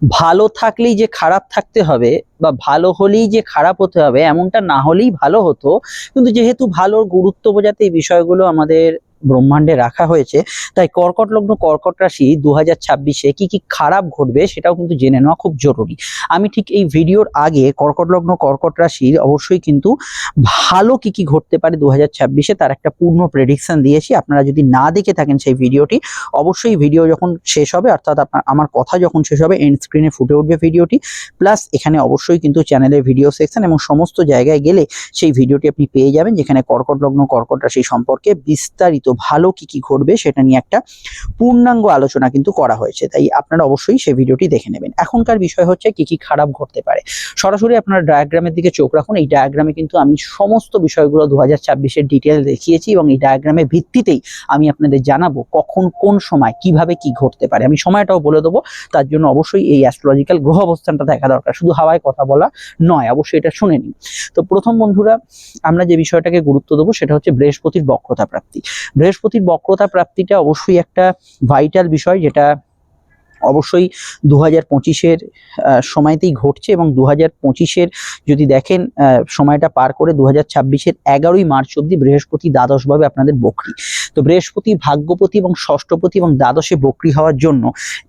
ভালো থাকলেই যে খারাপ থাকতে হবে বা ভালো হলেই যে খারাপ হতে হবে, এমনটা না হলেই ভালো হতো। কিন্তু যেহেতু ভালোর গুরুত্ব বোঝাতে এই বিষয়গুলো আমাদের ব্রহ্মাণ্ডে রাখা হয়েছে। তাই কর্কট লগ্ন, কর্কট রাশি দু হাজার ছাব্বিশে কি কি খারাপ ঘটবে সেটাও কিন্তু জেনে নেওয়া খুব জরুরি। আমি ঠিক এই ভিডিওর আগে কর্কট লগ্ন, কর্কট রাশির অবশ্যই কিন্তু ভালো কি কি ঘটতে পারে দু হাজার ছাব্বিশে তার একটা পূর্ণ প্রেডিকশন দিয়েছি। আপনারা যদি না দেখে থাকেন সেই ভিডিওটি, অবশ্যই ভিডিও যখন শেষ হবে, অর্থাৎ আপনার, আমার কথা যখন শেষ হবে এন্ড স্ক্রিনে ফুটে উঠবে ভিডিওটি। প্লাস এখানে অবশ্যই কিন্তু চ্যানেলের ভিডিও সেকশন এবং সমস্ত জায়গায় গেলে সেই ভিডিওটি আপনি পেয়ে যাবেন, যেখানে কর্কট লগ্ন, কর্কট রাশি সম্পর্কে বিস্তারিত ভালো কি কি ঘটবে সেটা নিয়ে একটা পূর্ণাঙ্গ আলোচনা কিন্তু করা হয়েছে। তাই আপনারা অবশ্যই সেই ভিডিওটি দেখে নেবেন। এখনকার বিষয় হচ্ছে কি কি খারাপ ঘটতে পারে। সরাসরি আপনারা ডায়াগ্রামের দিকে চোখ রাখুন। এই ডায়াগ্রামে কিন্তু আমি সমস্ত বিষয়গুলো দু হাজার ছাব্বিশের ডিটেল দেখিয়েছি এবং এই ডায়াগ্রামের ভিত্তিতেই আমি আপনাদের জানাব কখন, কোন সময়, কীভাবে কি ঘটতে পারে। আমি সময়টাও বলে দেবো। তার জন্য অবশ্যই এই অ্যাস্ট্রোলজিক্যাল গ্রহ অবস্থানটা দেখা দরকার। শুধু হাওয়ায় কথা বলা নয়, অবশ্যই এটা শুনে নিন। তো প্রথম বন্ধুরা, আমরা যে বিষয়টাকে গুরুত্ব দেবো সেটা হচ্ছে বৃহস্পতির বক্রতা প্রাপ্তি। বৃহস্পতির বক্রতা প্রাপ্তিটা অবশ্যই একটা ভাইটাল বিষয়, যেটা অবশ্যই দু হাজার পঁচিশের সময়তেই ঘটছে এবং দু হাজার পঁচিশের যদি দেখেন সময়টা পার করে দু হাজার ছাব্বিশের এগারোই মার্চ অব্দি বৃহস্পতি দ্বাদশভাবে আপনাদের বকরি। তো বৃহস্পতি ভাগ্যপতি এবং ষষ্ঠপতি এবং দ্বাদশে বকরি হওয়ার জন্য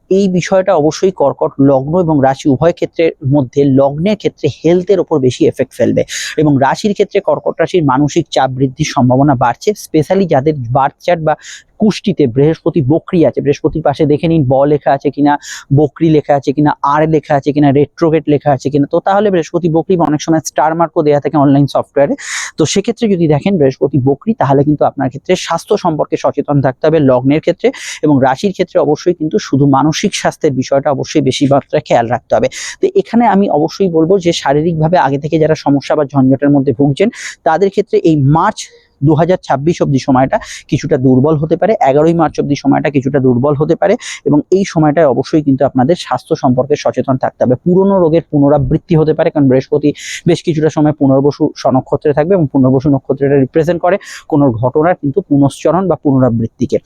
এই বিষয়টা অবশ্যই কর্কট লগ্ন এবং রাশি উভয় ক্ষেত্রের মধ্যে, লগ্নের ক্ষেত্রে হেলথের ওপর বেশি এফেক্ট ফেলবে এবং রাশির ক্ষেত্রে কর্কট রাশির মানসিক চাপ বৃদ্ধির সম্ভাবনা বাড়ছে স্পেশালি যাদের বার্থ চার্ট বা কুষ্টিতে বৃহস্পতি বকরি আছে, বৃহস্পতির পাশে দেখে নিন ব লেখা আছে কিনা, বকরি লেখা আছে কিনা আর লেখা আছে কিনা রেট্রোগেট লেখা আছে কিনা, তো তাহলে বৃহস্পতি বকরি অনেক সময় স্টার মার্কও দেওয়া থাকে অনলাইন সফটওয়্যারে তো সেক্ষেত্রে যদি দেখেন বৃহস্পতি বকরি, তাহলে কিন্তু আপনার ক্ষেত্রে স্বাস্থ্য সম্পর্কে সচেতন থাকতে হবে লগ্নের ক্ষেত্রে এবং রাশির ক্ষেত্রে অবশ্যই কিন্তু শুধু মানসিক স্বাস্থ্যের বিষয়টা অবশ্যই বেশি মাত্রায় খেয়াল রাখতে হবে। তো এখানে আমি অবশ্যই বলব যে, শারীরিকভাবে আগে থেকে যারা সমস্যা বা ঝঞ্ঝটের মধ্যে ভুগছেন, তাদের ক্ষেত্রে এই মার্চ দু হাজার ছাব্বিশ অব্দি সময়টা কিছুটা দুর্বল হতে পারে, এগারোই মার্চ অব্দি সময়টা কিছুটা দুর্বল হতে পারে এবং এই সময়টায় অবশ্যই কিন্তু আপনাদের স্বাস্থ্য সম্পর্কে সচেতন থাকতে হবে। পুরনো রোগের পুনরাবৃত্তি হতে পারে, কারণ বৃহস্পতি বেশ কিছুটা সময় পুনর্বসু স্বনক্ষত্রে থাকবে এবং পুনর্বসু নক্ষত্রটা রিপ্রেজেন্ট করে। কোনো ঘটনার কিন্তু পুনশ্চরণ বা পুনরাবৃত্তিকে।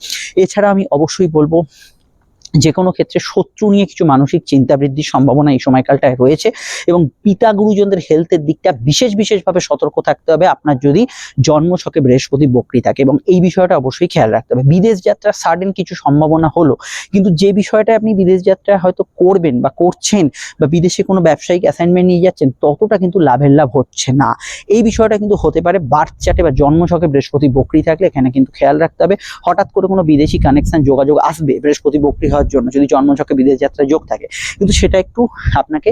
এছাড়া আমি অবশ্যই বলব যে কোনো ক্ষেত্রে শত্রু নিয়ে কিছু মানসিক চিন্তা বৃদ্ধির সম্ভাবনা এই সময়কালটায় রয়েছে এবং পিতা গুরুজনদের হেলথের দিকটা বিশেষ বিশেষভাবে সতর্ক থাকতে হবে আপনার যদি জন্মছকে বৃহস্পতি বকরি থাকে এবং এই বিষয়টা অবশ্যই খেয়াল রাখতে হবে। বিদেশ যাত্রার সাডেন কিছু সম্ভাবনা হলো, কিন্তু যে বিষয়টা আপনি বিদেশ যাত্রা হয়তো করবেন বা করছেন বা বিদেশে কোনো ব্যবসায়িক অ্যাসাইনমেন্ট নিয়ে যাচ্ছেন, ততটা কিন্তু লাভের লাভ হচ্ছে না। এই বিষয়টা কিন্তু হতে পারে বার্থ চার্টে বা জন্মছকে বৃহস্পতি বকরি থাকলে এখানে কিন্তু খেয়াল রাখতে হবে। হঠাৎ করে কোনো বিদেশি কানেকশন যোগাযোগ আসবে, বৃহস্পতি বকরি হওয়ার জন্য, যদি জন্মছকে বিদেশ যাত্রায় যোগ থাকে। কিন্তু সেটা একটু আপনাকে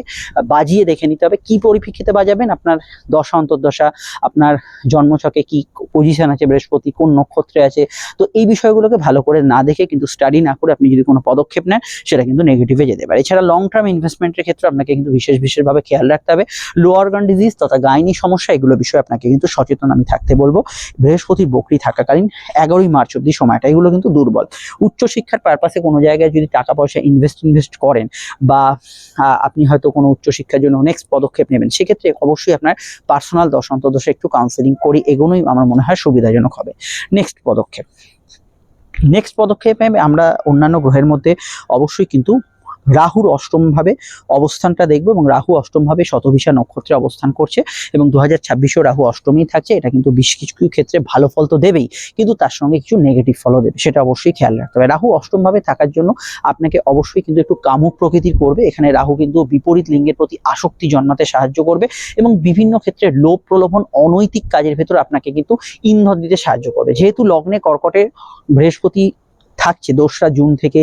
বাজিয়ে দেখে নিতে হবে, কি পরিপ্রেক্ষিতে বাজাবেন? আপনার দশা, অন্তর্দশা, আপনার জন্মছকে কি পজিশন আছে, বৃহস্পতি কোন নক্ষত্রে আছে? তো এই বিষয়গুলোকে ভালো করে না দেখে কিন্তু স্টাডি না করে আপনি যদি কোনো পদক্ষেপ নেন, সেটা কিন্তু নেগেটিভে যেতে পারে। এছাড়া লং টার্ম ইনভেস্টমেন্টের ক্ষেত্রে আপনাকে কিন্তু বিশেষ বিশেষভাবে খেয়াল রাখতে হবে। লো অর্গান ডিজিজ তথা গাইনি সমস্যা, এগুলো বিষয়ে আপনাকে কিন্তু সচেতন আমি থাকতে বলব। বৃহস্পতির বকরি থাকাকালীন এগারোই মার্চ অব্দি সময়টা, এগুলো কিন্তু দুর্বল। উচ্চশিক্ষার পারপাসে কোনো জায়গায় যদি টাকা পয়সা ইনভেস্ট ইনভেস্ট করেন বা আপনি হয়তো কোনো উচ্চশিক্ষার জন্য নেক্সট পদক্ষেপ নেবেন, সেক্ষেত্রে অবশ্যই আপনার পার্সোনাল দশ, অন্তর্দশে একটু কাউন্সেলিং করি এগোনোই আমার মনে হয় সুবিধাজনক হবে। নেক্সট পদক্ষেপ। নেক্সট পদক্ষেপে আমরা অন্যান্য গ্রহের মধ্যে অবশ্যই কিন্তু রাহুর অষ্টম ভাবে অবস্থানটা দেখব এবং রাহু অষ্টম ভাবে শতভিসা নক্ষত্রে অবস্থান করছে এবং দু হাজার ছাব্বিশেও রাহু অষ্টমী থাকছে। এটা কিন্তু বেশ কিছু ক্ষেত্রে ভালো ফল তো দেবেই, কিন্তু তার সঙ্গে কিছু নেগেটিভ ফলও দেবে, সেটা অবশ্যই খেয়াল রাখতে হবে। রাহু অষ্টম ভাবে থাকার জন্য আপনাকে অবশ্যই কিন্তু একটু কামুক প্রকৃতির করবে। এখানে রাহু কিন্তু বিপরীত লিঙ্গের প্রতি আসক্তি জন্মাতে সাহায্য করবে এবং বিভিন্ন ক্ষেত্রে লোভ প্রলোভন, অনৈতিক কাজের ভেতর আপনাকে কিন্তু ইন্ধন দিতে সাহায্য করবে। যেহেতু লগ্নে কর্কটে বৃহস্পতি থাকছে, দোসরা জুন থেকে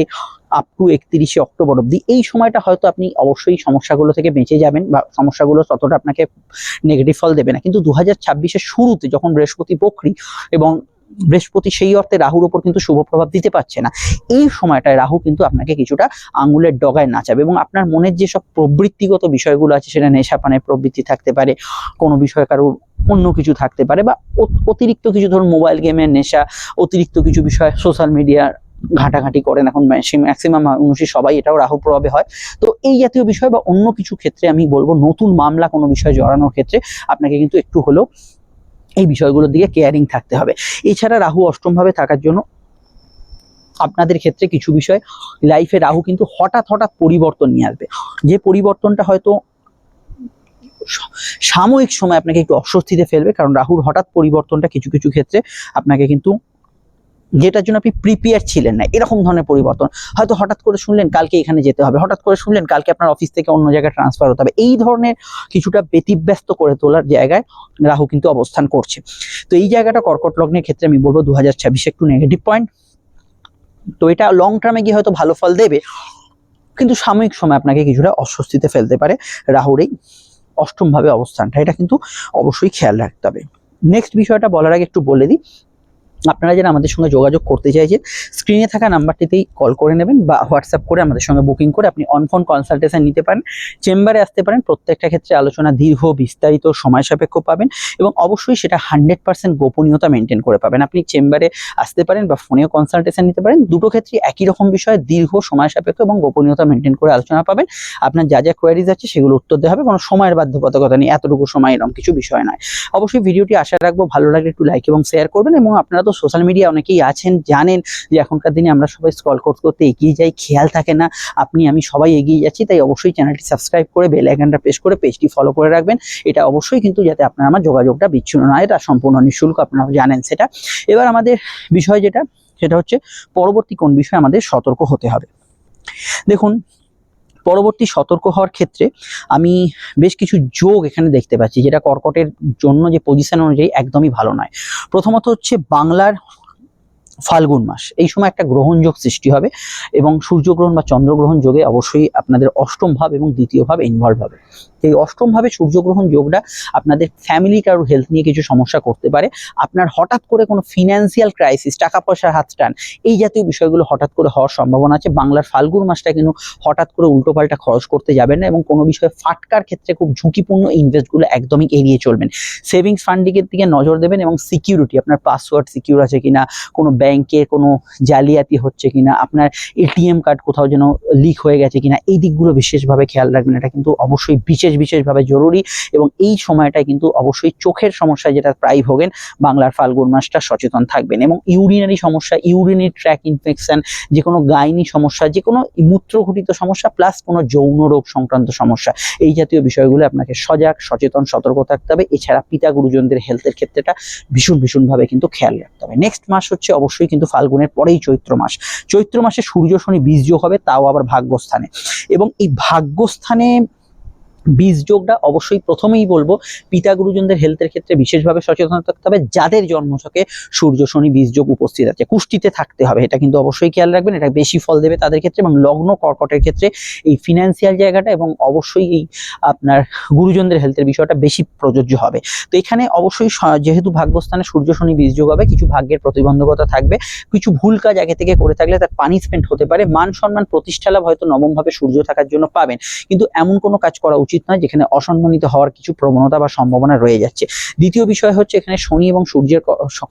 আপ টু একত্রিশে অক্টোবর অব্দি এই সময়টা হয়তো আপনি অবশ্যই সমস্যাগুলো থেকে বেঁচে যাবেন বা সমস্যাগুলো ততটা আপনাকে নেগেটিভ ফল দেবে না। কিন্তু দু হাজার শুরুতে যখন বৃহস্পতি বকরি এবং বৃহস্পতি সেই অর্থে রাহুর ওপর কিন্তু শুভ প্রভাব দিতে পারছে না, এই সময়টায় রাহু কিন্তু আপনাকে কিছুটা আঙুলের ডগায় নাচাবে এবং আপনার মনের যে সব প্রবৃত্তিগত বিষয়গুলো আছে সেটা নেশাপানের প্রবৃত্তি থাকতে পারে, কোনো বিষয় কারোর অন্য কিছু থাকতে পারে বা অতিরিক্ত কিছু ধরুন মোবাইল গেমের নেশা, অতিরিক্ত কিছু বিষয় সোশ্যাল মিডিয়ার ঘাটাঘাটি করেন। এখন ম্যাক্সিমাম মানুষই সবাই এটাও রাহু প্রভাবে হয়। তো এই জাতীয় বিষয় বা অন্য কিছু ক্ষেত্রে আমি বলব, নতুন মামলা কোনো বিষয়ে জড়ানোর ক্ষেত্রে আপনাকে কিন্তু একটু হলেও এই বিষয়গুলোর দিকে কেয়ারিং থাকতে হবে। এছাড়া রাহু অষ্টম ভাবে থাকার জন্য আপনাদের ক্ষেত্রে কিছু বিষয় লাইফে রাহু কিন্তু হঠাৎ হঠাৎ পরিবর্তন নিয়ে আসবে। যে পরিবর্তনটা হয়তো সাময়িক সময় আপনাকে একটু অস্বস্তিতে ফেলবে, কারণ রাহুর হঠাৎ পরিবর্তনটা কিছু কিছু ক্ষেত্রে আপনাকে কিন্তু যেটার জন্য আপনি প্রিপেয়ার ছিলেন না, এরকম ধরনের পরিবর্তন। হয়তো হঠাৎ করে শুনলেন কালকে এখানে যেতে হবে, হঠাৎ করে শুনলেন কালকে আপনার অফিস থেকে অন্য জায়গায় ট্রান্সফার হতে হবে। এই ধরনের কিছুটা ব্যতিব্যস্ত করে তোলার জায়গায় রাহু কিন্তু অবস্থান করছে। তো এই জায়গাটা কর্কট লগ্নের ক্ষেত্রে আমি বলব দু হাজার ছাব্বিশে একটু নেগেটিভ পয়েন্ট তো এটা লং টার্মে গিয়ে হয়তো ভালো ফল দেবে, কিন্তু সাময়িক সময় আপনাকে কিছুটা অস্বস্তিতে ফেলতে পারে রাহুর এই অষ্টমভাবে অবস্থানটা। এটা কিন্তু অবশ্যই খেয়াল রাখতে হবে। নেক্সট বিষয়টা বলার আগে একটু বলে দিই আপনারা যারা আমাদের সঙ্গে যোগাযোগ করতে চাইছেন স্ক্রিনে থাকা নাম্বারটিতেই কল করে নেবেন বা হোয়াটসঅ্যাপ করে আমাদের সঙ্গে বুকিং করে আপনি অন ফোন কনসালটেশন নিতে পারেন। চেম্বারে আসতে পারেন, প্রত্যেকটা ক্ষেত্রে আলোচনা দীর্ঘ, বিস্তারিত, সময় সাপেক্ষ পাবেন এবং অবশ্যই সেটা হান্ড্রেড পার্সেন্ট গোপনীয়তা মেনটেন করে পাবেন। আপনি চেম্বারে আসতে পারেন বা ফোনেও কনসালটেশন নিতে পারেন, দুটো ক্ষেত্রে একই রকম বিষয়ে, দীর্ঘ, সময় সাপেক্ষ এবং গোপনীয়তা মেনটেন করে আলোচনা পাবেন। আপনার যা যা কোয়ারিজ আছে সেগুলো উত্তর দেওয়া হবে, কোনো সময়ের বাধ্যবাধকতা নেই, এতটুকু সময় এরকম কিছু বিষয় নয়। অবশ্যই ভিডিওটি আশা রাখব ভালো লাগলে একটু লাইক এবং শেয়ার করবেন এবং আপনারা তো সোশ্যাল মিডিয়া অনেকেই আছেন, জানেন যে এখনকার দিনে আমরা সবাই স্ক্রল করতে করতে এগিয়ে যাই, খেয়াল থাকে না, আপনি, আমি সবাই এগিয়ে যাচ্ছি, তাই অবশ্যই চ্যানেলটি সাবস্ক্রাইব করে বেল আইকনটা প্রেস করে পেজটি ফলো করে রাখবেন। এটা অবশ্যই কিন্তু যাতে আপনার আমার যোগাযোগটা বিচ্ছিন্ন না এটা সম্পূর্ণ নিঃশুল্ক, আপনারা জানেন সেটা। এবার আমাদের বিষয় যেটা, সেটা হচ্ছে পরবর্তী কোন বিষয়ে আমাদের সতর্ক হতে হবে। দেখুন পরবর্তী সতর্ক হওয়ার ক্ষেত্রে আমি বেশ কিছু যোগ এখানে দেখতে পাচ্ছি, যেটা কর্কটের জন্য যে পজিশন অনুযায়ী একদমই ভালো নয়। প্রথমত হচ্ছে বাংলার ফাল্গুন মাস। এই সময় একটা গ্রহণ যোগ সৃষ্টি হবে এবং সূর্যগ্রহণ বা চন্দ্রগ্রহণ যোগে অবশ্যই আপনাদের অষ্টম ভাব এবং দ্বিতীয় ভাব ইনভলভ হবে। এই অষ্টম ভাবে সূর্যগ্রহণ যোগটা আপনাদের ফ্যামিলি কারোর হেলথ নিয়ে কিছু সমস্যা করতে পারে। আপনার হঠাৎ করে কোনো ফিনান্সিয়াল ক্রাইসিস টাকা পয়সার হাত টান, এই জাতীয় বিষয়গুলো হঠাৎ করে হওয়ার সম্ভাবনা আছে। বাংলার ফাল্গুন মাসটা কিন্তু হঠাৎ করে উল্টোপাল্টা খরচ করতে যাবেন না এবং কোনো বিষয়ে ফাটকার ক্ষেত্রে খুব ঝুঁকিপূর্ণ ইনভেস্টগুলো একদমই এড়িয়ে চলবেন। সেভিংস ফান্ডিংয়ের দিকে নজর দেবেন এবং সিকিউরিটি আপনার পাসওয়ার্ড সিকিউর আছে কিনা, কোনো ব্যাংকে কোনো জালিয়াতি হচ্ছে কিনা, আপনার এটিএম কার্ড কোথাও যেন লিক হয়ে গেছে কিনা, এই দিকগুলো বিশেষভাবে খেয়াল রাখবেন। এটা কিন্তু অবশ্যই বিশেষ বিশেষভাবে জরুরি এবং এই সময়টায় কিন্তু অবশ্যই চোখের সমস্যা যেটা প্রায় ভোগেন, বাংলার ফাল্গুন মাসটা সচেতন থাকবেন এবং ইউরিনারি সমস্যা ইউরিনারি ট্র্যাক ইনফেকশন যে কোনো গাইনি সমস্যা যে কোনো মূত্রঘটিত সমস্যা প্লাস কোনো যৌন রোগ সংক্রান্ত সমস্যা, এই জাতীয় বিষয়গুলো আপনাকে সজাগ, সচেতন, সতর্ক থাকতে হবে। এছাড়া পিতা গুরুজনদের হেলথের ক্ষেত্রেটা ভীষণ ভীষণভাবে কিন্তু খেয়াল রাখতে হবে। নেক্সট মাস হচ্ছে অবশ্যই কিন্তু ফাল্গুনের পরেই চৈত্র মাস। চৈত্র মাসে সূর্য, শনি বীর্য হবে, তাও আবার ভাগ্যস্থানে। এবং এই ভাগ্যস্থানে বীজ যোগটা অবশ্যই প্রথমেই বলব, পিতা গুরুজনদের হেলথের ক্ষেত্রে বিশেষভাবে সচেতন থাকতে হবে, যাদের জন্মছকে সূর্য, শনি, বীজ যোগ উপস্থিত আছে, কুষ্টিতে থাকতে হবে, এটা কিন্তু অবশ্যই খেয়াল রাখবেন, এটা বেশি ফল দেবে তাদের ক্ষেত্রে এবং লগ্ন কর্কটের ক্ষেত্রে এই ফিনান্সিয়াল জায়গাটা এবং অবশ্যই এই আপনার গুরুজনদের হেলথের বিষয়টা বেশি প্রযোজ্য হবে। তো এখানে অবশ্যই যেহেতু ভাগ্যস্থানে সূর্য, শনি, বীজ যোগ হবে, কিছু ভাগ্যের প্রতিবন্ধকতা থাকবে, কিছু ভুল কাজ আগে থেকে করে থাকলে তার পানিশমেন্ট হতে পারে মান সম্মান প্রতিষ্ঠা লাভ হয়তো নবমভাবে সূর্য থাকার জন্য পাবেন, কিন্তু এমন কোনো কাজ করা উচিত নয়, যেখানে অসম্মানিত হওয়ার কিছু প্রবণতা বা সম্ভাবনা রয়ে যাচ্ছে। দ্বিতীয় বিষয় হচ্ছে এখানে শনি এবং সূর্যের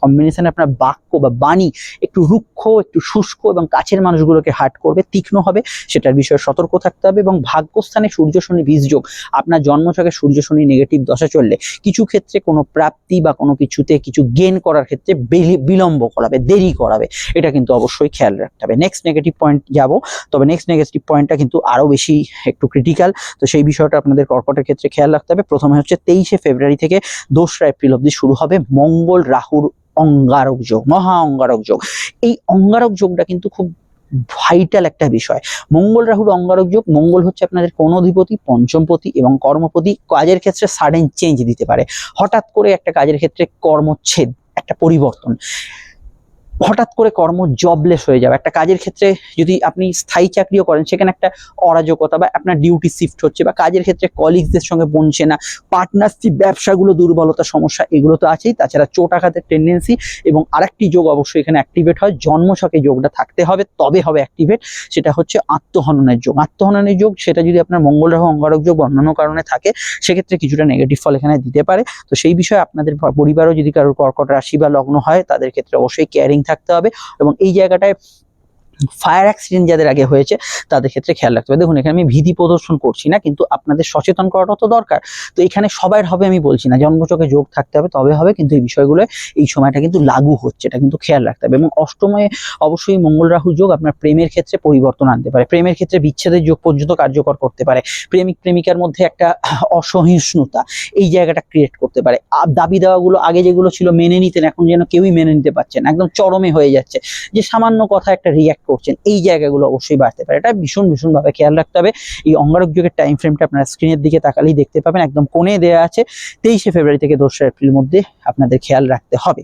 কম্বিনেশনে আপনার বাক্য বা বাণী একটু রুক্ষ, একটু শুষ্ক এবং কাছের মানুষগুলোকে হার্ট করবে, তীক্ষ্ণ হবে, সেটার বিষয়ে সতর্ক থাকতে হবে এবং ভাগ্যস্থানে সূর্য শনি বীজযোগ আপনার জন্মছকে সূর্য শনি নেগেটিভ দশা চললে কিছু ক্ষেত্রে কোনো প্রাপ্তি বা কোনো কিছুতে কিছু গেন করার ক্ষেত্রে বিলম্ব করাবে, দেরি করাবে। এটা কিন্তু অবশ্যই খেয়াল রাখতে হবে। নেক্সট নেগেটিভ পয়েন্ট যাব, তবে নেক্সট নেগেটিভ পয়েন্টটা কিন্তু আরও বেশি একটু ক্রিটিক্যাল তো সেই বিষয়টা আপনাদের কর্কটের ক্ষেত্রে খেয়াল রাখতে হবে। প্রথমে হচ্ছে তেইশে ফেব্রুয়ারি থেকে দোসরা এপ্রিল অব্দি শুরু হবে মঙ্গল রাহুর অঙ্গারক যোগ, মহা অঙ্গারক যোগ। এই অঙ্গারক যোগটা কিন্তু খুব ভাইটাল একটা বিষয়। মঙ্গল রাহুর অঙ্গারক যোগ, মঙ্গল হচ্ছে আপনাদের কোন অধিপতি পঞ্চমপতি এবং কর্মপতি। কাজের ক্ষেত্রে সাডেন চেঞ্জ দিতে পারে। হঠাৎ করে একটা কাজের ক্ষেত্রে কর্মচ্ছেদ, একটা পরিবর্তন। হঠাৎ করে কর্ম জবলেস হয়ে যাবে। একটা কাজের ক্ষেত্রে যদি আপনি স্থায়ী চাকরিও করেন, সেখানে একটা অরাজকতা বা আপনার ডিউটি শিফট হচ্ছে বা কাজের ক্ষেত্রে কলিগসদের সঙ্গে বনছে না পার্টনারশিপ ব্যবসাগুলো দুর্বলতা, সমস্যা, এগুলো তো আছেই। তাছাড়া চোট আঘাতের টেন্ডেন্সি এবং আরেকটি যোগ অবশ্যই এখানে অ্যাক্টিভেট হয়, জন্মছকে যোগটা থাকতে হবে, তবে হবে অ্যাক্টিভেট সেটা হচ্ছে আত্মহননের যোগ। আত্মহননের যোগ, সেটা যদি আপনার মঙ্গল রাহু অঙ্গারক যোগ অন্যান্য কারণে থাকে, সেক্ষেত্রে কিছুটা নেগেটিভ ফল এখানে দিতে পারে। তো সেই বিষয়ে আপনাদের পরিবারও যদি কারোর কর্কট রাশি বা লগ্ন হয়, তাদের ক্ষেত্রে অবশ্যই কেয়ারিং থাকতে হবে এবং এই জায়গাটায় ফায়ার অ্যাক্সিডেন্ট যাদের আগে হয়েছে, তাদের ক্ষেত্রে খেয়াল রাখতে হবে। দেখুন, এখানে আমি ভীতি প্রদর্শন করছি না, কিন্তু আপনাদের সচেতন করাটা তো দরকার। তো এখানে সবার হবে আমি বলছি না, জন্মচকে যোগ থাকতে হবে, তবে হবে, কিন্তু এই বিষয়গুলো এই সময়টা কিন্তু লাগু হচ্ছে, এটা কিন্তু খেয়াল রাখতে হবে। এবং অষ্টমে অবশ্যই মঙ্গল রাহু যোগ আপনার প্রেমের ক্ষেত্রে পরিবর্তন আনতে পারে, প্রেমের ক্ষেত্রে বিচ্ছেদের যোগ পর্যন্ত কার্যকর করতে পারে, প্রেমিক প্রেমিকার মধ্যে একটা অসহিষ্ণুতা এই জায়গাটা ক্রিয়েট করতে পারে। দাবি দেওয়াগুলো আগে যেগুলো ছিল মেনে নিতেন, এখন যেন কেউই মেনে নিতে পারছেন একদম চরমে হয়ে যাচ্ছে। যে সামান্য কথা একটা রিয়াক্ট করছেন, এই জায়গাগুলো অবশ্যই বাড়তে পারে। এটা ভীষণ, ভীষণভাবে খেয়াল রাখতে হবে। এই অঙ্গারক যুগের টাইম ফ্রেমটা আপনারা স্ক্রিনের দিকে তাকালেই দেখতে পাবেন। একদম কোণে দেওয়া আছে। তেইশে ফেব্রুয়ারি থেকে দোসরা এপ্রিলের মধ্যে আপনাদের খেয়াল রাখতে হবে।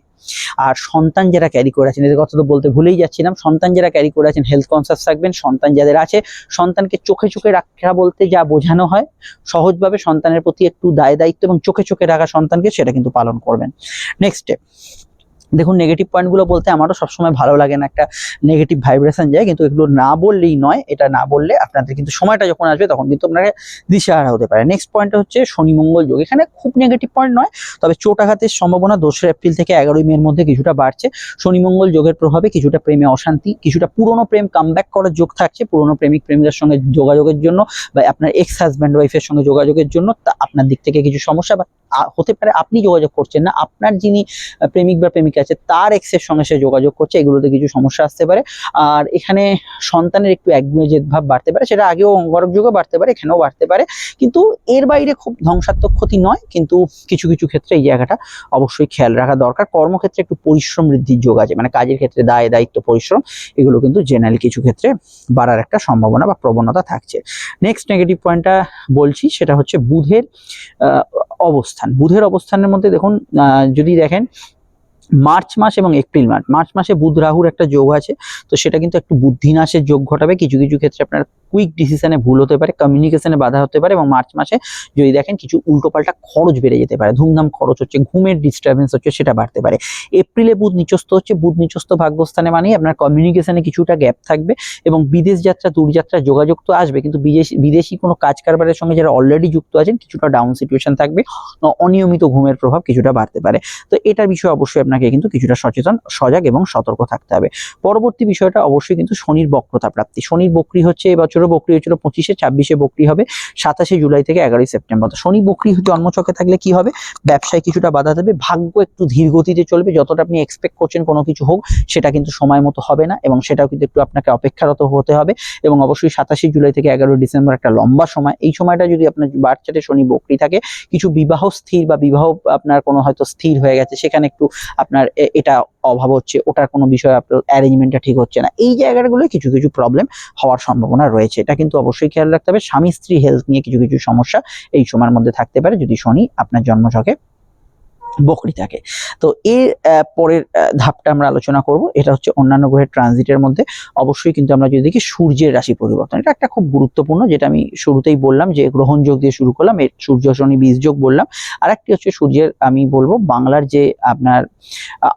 আর সন্তান যারা ক্যারি করে আছেন, এদের কথা তো বলতে ভুলেই যাচ্ছিলাম। সন্তান যারা ক্যারি করে আছেন হেলথ কনসাস থাকবেন। সন্তান যাদের আছে, সন্তানকে চোখে চোখে রাখা বলতে যা বোঝানো হয়, সহজভাবে সন্তানের প্রতি একটু দায় দায়িত্ব এবং চোখে চোখে রাখা সন্তানকে সেটা কিন্তু পালন করবেন। নেক্সট দেখুন নেগেটিভ পয়েন্টগুলো বলতে আমারও সবসময় ভালো লাগে না একটা নেগেটিভ ভাইব্রেশন যায়, কিন্তু এগুলো না বললেই নয়, এটা না বললে আপনাদের কিন্তু সময়টা যখন আসবে তখন কিন্তু আপনারা দিশাহারা হতে পারে। নেক্সট পয়েন্টটা হচ্ছে শনি মঙ্গল যোগ। এখানে খুব নেগেটিভ পয়েন্ট নয়, তবে চোট আঘাতের সম্ভাবনা দোসরা এপ্রিল থেকে এগারোই মের মধ্যে কিছুটা বাড়ছে। শনি মঙ্গল যোগের প্রভাবে কিছুটা প্রেমে অশান্তি, কিছুটা পুরনো প্রেম কামব্যাক করার যোগ থাকছে। পুরনো প্রেমিক প্রেমিকার সঙ্গে যোগাযোগের জন্য বা আপনার এক্স হাজব্যান্ড ওয়াইফের সঙ্গে যোগাযোগের জন্য তা আপনার দিক থেকে কিছু সমস্যা বা হতে পারে আপনি যোগাযোগ করছেন না আপনার যিনি প্রেমিক বা প্রেমিকা আছে তার এক্সের সঙ্গে সে যোগাযোগ করছে এগুলোতে কিছু সমস্যা আসতে পারে। আর এখানে সন্তানের একটু একগুঁয়ে ভাব বাড়তে পারে সেটা আগেও অঙ্গরক যুগে বাড়তে পারে এখানেও বাড়তে পারে। কিন্তু এর বাইরে খুব ধ্বংসাত্মক ক্ষতি নয় কিন্তু কিছু কিছু ক্ষেত্রে এই জায়গাটা অবশ্যই খেয়াল রাখা দরকার। কর্মক্ষেত্রে একটু পরিশ্রম বৃদ্ধির যোগ আছে মানে কাজের ক্ষেত্রে দায় দায়িত্ব পরিশ্রম এগুলো কিন্তু জেনারেলি কিছু ক্ষেত্রে বাড়ার একটা সম্ভাবনা বা প্রবণতা থাকছে। নেক্সট নেগেটিভ পয়েন্টটা বলছি সেটা হচ্ছে বুধের আহ, অবস্থান, বুধের অবস্থানের মধ্যে দেখুন যদি দেখেন, মার্চ মাস এবং এপ্রিল মাস, মার্চ মাসে বুধ রাহুর একটা যোগ আছে, তো সেটা কিন্তু একটু বুদ্ধিনাশের যোগ ঘটাবে, কিছু কিছু ক্ষেত্রে আপনার কুইক ডিসিশনে ভুল হতে পারে কমিউনিকেশনে বাধা হতে পারে এবং মার্চ মাসে যদি দেখেন কিছু উল্টোপাল্টা খরচ বেড়ে যেতে পারে, ধুমধাম খরচ হচ্ছে, ঘুমের ডিস্টারবেন্স হচ্ছে, সেটা বাড়তে পারে। এপ্রিলে বুধ নিচস্থ হচ্ছে, বুধ নিচস্থ ভাগ্যস্থানে মানে আপনার কমিউনিকেশনে কিছুটা গ্যাপ থাকবে এবং বিদেশ যাত্রা দূরযাত্রা যোগাযোগ তো আসবে, কিন্তু বিদেশি বিদেশি কোনো কাজ কারবারের সঙ্গে যারা অলরেডি যুক্ত আছেন, কিছুটা ডাউন সিচুয়েশন থাকবে অনিয়মিত ঘুমের প্রভাব কিছুটা বাড়তে পারে। তো এটার বিষয়ে অবশ্যই আপনাকে কিন্তু কিছুটা সচেতন, সজাগ এবং সতর্ক থাকতে হবে। পরবর্তী বিষয়টা অবশ্যই কিন্তু শনির বক্রতা প্রাপ্তি। শনির বক্রি হচ্ছে এবছরও বক্রি হয়েছিল, পঁচিশে, ছাব্বিশে বক্রি হবে, সাতাশে জুলাই থেকে এগারোই সেপ্টেম্বর। শনি বকরি জন্মচকে থাকলে কি হবে? ব্যবসায় কিছুটা বাধা দেবে, ভাগ্য একটু ধীর গতিতে চলবে, যতটা আপনি এক্সপেক্ট করছেন কোনো কিছু হোক, সেটা কিন্তু সময় মতো হবে না, এবং সেটাও কিন্তু একটু আপনাকে অপেক্ষারত হতে হবে, এবং অবশ্যই সাতাশে জুলাই থেকে এগারোই ডিসেম্বর একটা লম্বা সময়। এই সময়টা যদি আপনার বাচ্চাটে শনি বকরি থাকে, কিছু বিবাহ স্থির বা বিবাহ আপনার কোনো হয়তো স্থির হয়ে গেছে, সেখানে একটু আপনার এটা অভাব হচ্ছে, ওটার কোনো বিষয়ে আপনার অ্যারেঞ্জমেন্টটা ঠিক হচ্ছে না, এই জায়গাগুলো কিছু কিছু প্রবলেম হওয়ার সম্ভাবনা রয়েছে। এটা কিন্তু অবশ্যই খেয়াল রাখতে হবে। স্বামী স্ত্রী হেলথ নিয়ে কিছু কিছু সমস্যা এই সময়ের মধ্যে থাকতে পারে। যদি শনি আপনার জন্মছকে বকরি থাকে তো এর পরের ধাপটা আমরা আলোচনা করব। এটা হচ্ছে অন্যান্য গ্রহের ট্রানজিটের মধ্যে। অবশ্যই কিন্তু আমরা যদি দেখি সূর্যের রাশি পরিবর্তন। এটা একটা খুব গুরুত্বপূর্ণ, যেটা আমি শুরুতেই বললাম যে গ্রহণ যোগ দিয়ে শুরু করলাম, এর সূর্য, শনি, বীজ যোগ বললাম। আর একটি হচ্ছে সূর্যের, আমি বলব, বাংলার যে আপনার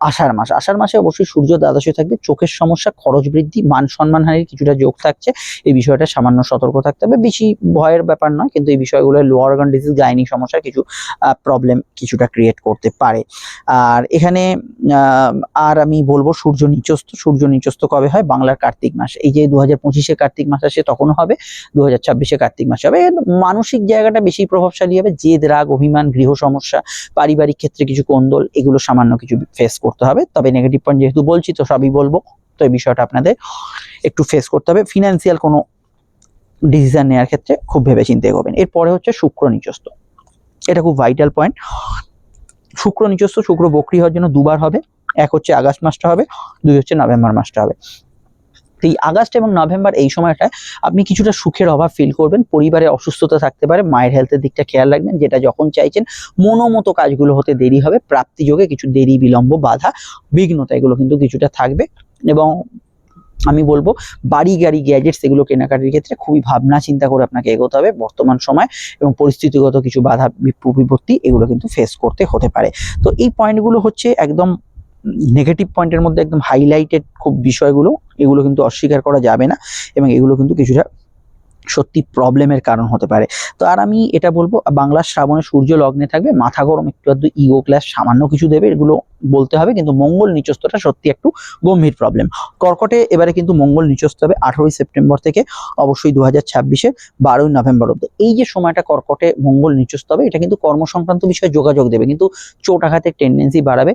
আষাঢ় মাস। আষাঢ় মাসে অবশ্যই সূর্য দ্বাদশে থাকবে। চোখের সমস্যা, খরচ বৃদ্ধি, মান সম্মানহানির কিছুটা যোগ থাকছে। এই বিষয়টা সামান্য সতর্ক থাকতে হবে। বেশি ভয়ের ব্যাপার নয়, কিন্তু এই বিষয়গুলো লোয়ার অর্গান ডিজিজ গাইনিক সমস্যা কিছু প্রবলেম কিছুটা ক্রিয়েট করতে পারে। আর এখানে আর আমি বলব সূর্য নিচস্ত সূর্য নিচস্থ কবে হয়? বাংলার কার্তিক মাস। এই যে দু হাজার পঁচিশে কার্তিক মাস আসে, তখনও হবে। দু হাজার ছাব্বিশে কার্তিক মাসে হবে। মানসিক জায়গাটা বেশি প্রভাবশালী হবে। জেদ, রাগ, অভিমান, গৃহ সমস্যা, পারিবারিক ক্ষেত্রে কিছু কোন্দল, এগুলো সামান্য কিছু ফেস করতে হবে। তবে নেগেটিভ পয়েন্ট যেহেতু বলছি, তো সবই বলব। তো এই বিষয়টা আপনাদের একটু ফেস করতে হবে। ফিনান্সিয়াল কোনো ডিসিশন নেওয়ার ক্ষেত্রে খুব ভেবে চিন্তে এগোবেন। এরপরে হচ্ছে শুক্র নিচস্ত এটা খুব ভাইটাল পয়েন্ট শুক্র নিজস্ব, শুক্র বক্রি হওয়ার জন্য দুবার হবে। এক হচ্ছে আগস্ট মাসটা হবে, দুই হচ্ছে নভেম্বর মাসটা হবে। এই আগস্ট এবং নভেম্বর এই সময়টায় আপনি কিছুটা সুখের অভাব ফিল করবেন, পরিবারে অসুস্থতা থাকতে পারে, মায়ের হেলথের দিকটা খেয়াল রাখবেন, যেটা যখন চাইছেন মনোমতো কাজগুলো হতে দেরি হবে, প্রাপ্তি যোগে কিছু দেরি, বিলম্ব, বাধা, বিঘ্নতা এগুলো কিন্তু কিছুটা থাকবে। এবং আমি বলব, বাড়ি, গাড়ি গ্যাজেটস এগুলো কেনাকাটির ক্ষেত্রে খুবই ভাবনা, চিন্তা করে আপনাকে এগোতে হবে বর্তমান সময় এবং পরিস্থিতিগত কিছু বাধা বিপ- বিপত্তি এগুলো কিন্তু ফেস করতে হতে পারে। তো এই পয়েন্টগুলো হচ্ছে একদম নেগেটিভ পয়েন্টের মধ্যে একদম হাইলাইটেড খুব বিষয়গুলো, এগুলো কিন্তু অস্বীকার করা যাবে না এবং এগুলো কিন্তু কিছুটা সত্যি প্রবলেমের কারণ হতে পারে। তো আর আমি এটা বলব বাংলার শ্রাবণে সূর্য লগ্নে থাকবে, মাথা গরম, একটু আধটু ইগো ক্লাস সামান্য কিছু দেবে, এগুলো বলতে হবে, কিন্তু মঙ্গল নিচস্তটা সত্যি একটু গম্ভীর প্রবলেম কর্কটে এবারে কিন্তু মঙ্গল নিচস্ত হবে আঠারোই সেপ্টেম্বর থেকে, অবশ্যই দু হাজার ছাব্বিশে, বারোই নভেম্বর অব্দি এই যে সময়টা কর্কটে মঙ্গল নিচস্ত হবে, এটা কিন্তু কর্ম সংক্রান্ত বিষয়ে যোগাযোগ দেবে, কিন্তু চোট আঘাতের টেন্ডেন্সি বাড়াবে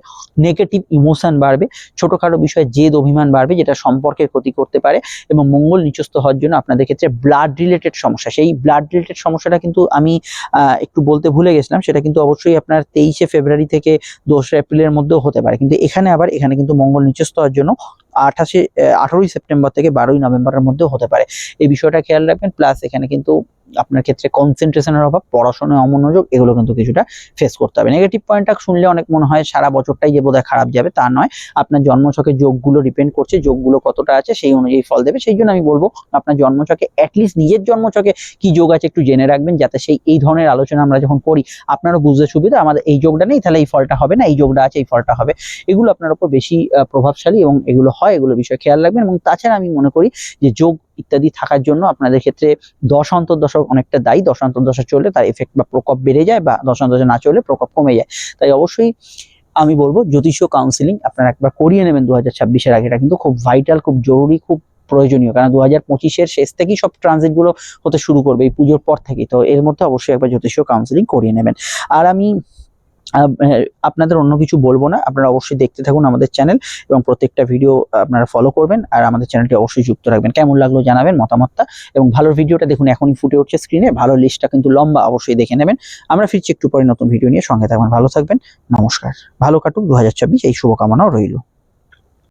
নেগেটিভ ইমোশন বাড়বে, ছোটখাটো বিষয়ে জেদ, অভিমান বাড়বে, যেটা সম্পর্কের ক্ষতি করতে পারে, এবং মঙ্গল নিচস্ত হওয়ার জন্য আপনাদের ক্ষেত্রে ব্লাড রিলেটেড সমস্যা। সেই ব্লাড রিলেটেড সমস্যাটা কিন্তু আমি একটু বলতে ভুলে গেছিলাম, সেটা কিন্তু অবশ্যই আপনার তেইশে ফেব্রুয়ারি থেকে দোসরা এপ্রিলের মধ্যেও হতে পারে। কিন্তু এখানে আবার, এখানে কিন্তু মঙ্গল নিচস্ত হওয়ার জন্য আঠাশে আঠারোই সেপ্টেম্বর থেকে বারোই নভেম্বরের মধ্যে হতে পারে। এই বিষয়টা খেয়াল রাখবেন, প্লাস এখানে কিন্তু আপনার ক্ষেত্রে কনসেন্ট্রেশনের অভাব পড়াশোনায় অমনোযোগ, এগুলো কিন্তু কিছুটা ফেস করতে হবে। নেগেটিভ পয়েন্টটা শুনলে অনেক মনে হয় সারা বছরটাই যে বোধহয় খারাপ যাবে, তা নয়। আপনার জন্মছকে যোগগুলো ডিপেন্ড করছে, যোগগুলো কতটা আছে সেই অনুযায়ী ফল দেবে। সেই জন্য আমি বলব, আপনার জন্মছকে অ্যাটলিস্ট নিজের জন্মছকে কি যোগ আছে একটু জেনে রাখবেন, যাতে সেই, এই ধরনের আলোচনা আমরা যখন করি, আপনারও বুঝতে সুবিধা, আমাদের এই যোগটা নেই, তাহলে এই ফলটা হবে না, এই যোগটা আছে, এই ফলটা হবে। এগুলো আপনার উপর বেশি প্রভাবশালী এবং এগুলো হয়, এগুলো বিষয়ে খেয়াল রাখবেন। এবং তাছাড়া আমি মনে করি যে যোগ ইত্যাদি থাকার জন্য আপনাদের ক্ষেত্রে দশ অন্তর্দশক অনেকটা দায়ী। দশ অন্তর্দশা চললে তার এফেক্ট বা প্রকোপ বেড়ে যায় বা দশ অন্তর্দশা না চললে প্রকোপ কমে যায়। তাই অবশ্যই আমি বলব জ্যোতিষ কাউন্সিলিং আপনারা একবার করিয়ে নেবেন দু হাজার ছাব্বিশের আগে। এটা কিন্তু খুব ভাইটাল খুব জরুরি, খুব প্রয়োজনীয়। কারণ দু হাজার পঁচিশের শেষ থেকেই সব ট্রানজিটগুলো হতে শুরু করবে এই পুজোর পর থেকেই। তো এর মধ্যে অবশ্যই একবার জ্যোতিষীয় কাউন্সিলিং করিয়ে নেবেন। আর আমি আপনাদের অন্য কিছু বলব না। আপনারা অবশ্যই দেখতে থাকুন আমাদের চ্যানেল এবং প্রত্যেকটা ভিডিও আপনারা ফলো করবেন আর আমাদের চ্যানেলটি অবশ্যই যুক্ত রাখবেন। কেমন লাগল জানাবেন মতামতটা এবং ভালো ভিডিওটা দেখুন এখনই ফুটে উঠছে স্ক্রিনে ভালো লিস্টটা কিন্তু লম্বা, অবশ্যই দেখে নেবেন। আমরা ফিরছি একটু পরে নতুন ভিডিও নিয়ে। সঙ্গে থাকবেন ভালো থাকবেন। নমস্কার। ভালো কাটুক। দু হাজার ছাব্বিশ এই শুভকামনাও রইল।